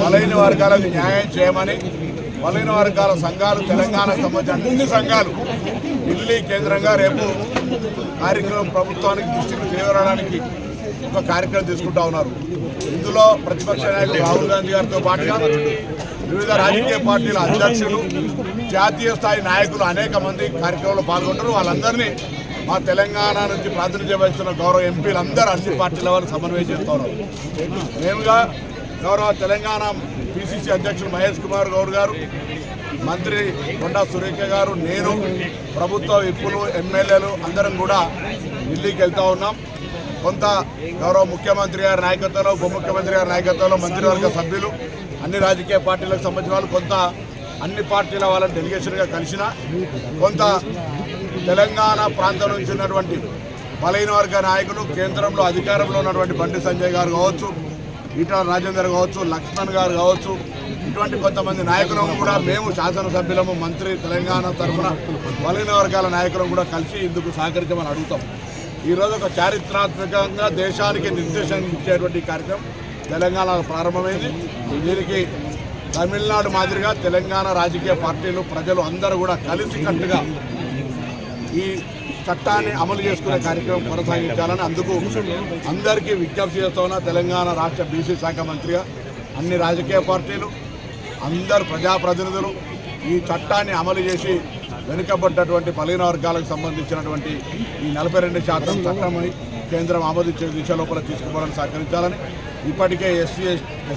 బలైన వర్గాలకు న్యాయం చేయమని బలైన వర్గాల సంఘాలు తెలంగాణకు సంబంధించిన అన్ని సంఘాలు ఢిల్లీ కేంద్రంగా రేపు కార్యక్రమం ప్రభుత్వానికి దృష్టికి చేరడానికి ఒక కార్యక్రమం తీసుకుంటా ఉన్నారు. ఇందులో ప్రతిపక్ష నాయకులు రాహుల్ గాంధీ గారితో పాటుగా వివిధ రాజకీయ పార్టీల అధ్యక్షులు జాతీయ స్థాయి నాయకులు అనేక మంది కార్యక్రమంలో పాల్గొంటారు. వాళ్ళందరినీ మా తెలంగాణ నుంచి ప్రాతినిధ్యం వహిస్తున్న గౌరవ ఎంపీలు అందరూ అన్ని పార్టీల వారు సమన్వయం చేస్తున్నారు మేముగా గౌరవ తెలంగాణ పిసిసి అధ్యక్షులు మహేష్ కుమార్ గౌడ్ గారు మంత్రి కొండా సురేఖ గారు నేను ప్రభుత్వ విప్పులు ఎమ్మెల్యేలు అందరం కూడా ఢిల్లీకి వెళ్తూ ఉన్నాం. కొంత గౌరవ ముఖ్యమంత్రి గారి నాయకత్వంలో ఉప ముఖ్యమంత్రి గారి నాయకత్వంలో మంత్రివర్గ సభ్యులు అన్ని రాజకీయ పార్టీలకు సంబంధించిన వాళ్ళు కొంత అన్ని పార్టీల వాళ్ళని డెలిగేషన్గా కలిసిన కొంత తెలంగాణ ప్రాంతం నుంచి ఉన్నటువంటి బలహీన వర్గ నాయకులు కేంద్రంలో అధికారంలో ఉన్నటువంటి బండి సంజయ్ గారు కావచ్చు ఈటల రాజేందర్ కావచ్చు లక్ష్మణ్ గారు కావచ్చు ఇటువంటి కొంతమంది నాయకులను కూడా మేము శాసనసభ్యులము మంత్రి తెలంగాణ తరఫున బలైన వర్గాల నాయకులను కూడా కలిసి ఇందుకు సహకరించమని అడుగుతాం. ఈరోజు ఒక చారిత్రాత్మకంగా దేశానికి నిర్దేశం ఇచ్చేటువంటి కార్యక్రమం తెలంగాణలో ప్రారంభమైంది. దీనికి తమిళనాడు మాదిరిగా తెలంగాణ రాజకీయ పార్టీలు ప్రజలు అందరూ కూడా కలిసికట్టుగా ఈ చట్టాన్ని అమలు చేసుకునే కార్యక్రమం కొనసాగించాలని అందుకు అందరికీ విజ్ఞప్తి చేస్తున్న తెలంగాణ రాష్ట్ర బీసీ శాఖ మంత్రిగా అన్ని రాజకీయ పార్టీలు అందరు ప్రజాప్రతినిధులు ఈ చట్టాన్ని అమలు చేసి వెనుకబడ్డటువంటి బలహీన వర్గాలకు సంబంధించినటువంటి ఈ నలభై రెండు శాతం చట్టమని కేంద్రం ఆమోదించే దిశ లోపల తీసుకుపోవడానికి సహకరించాలని ఇప్పటికే ఎస్సీ ఎస్సీ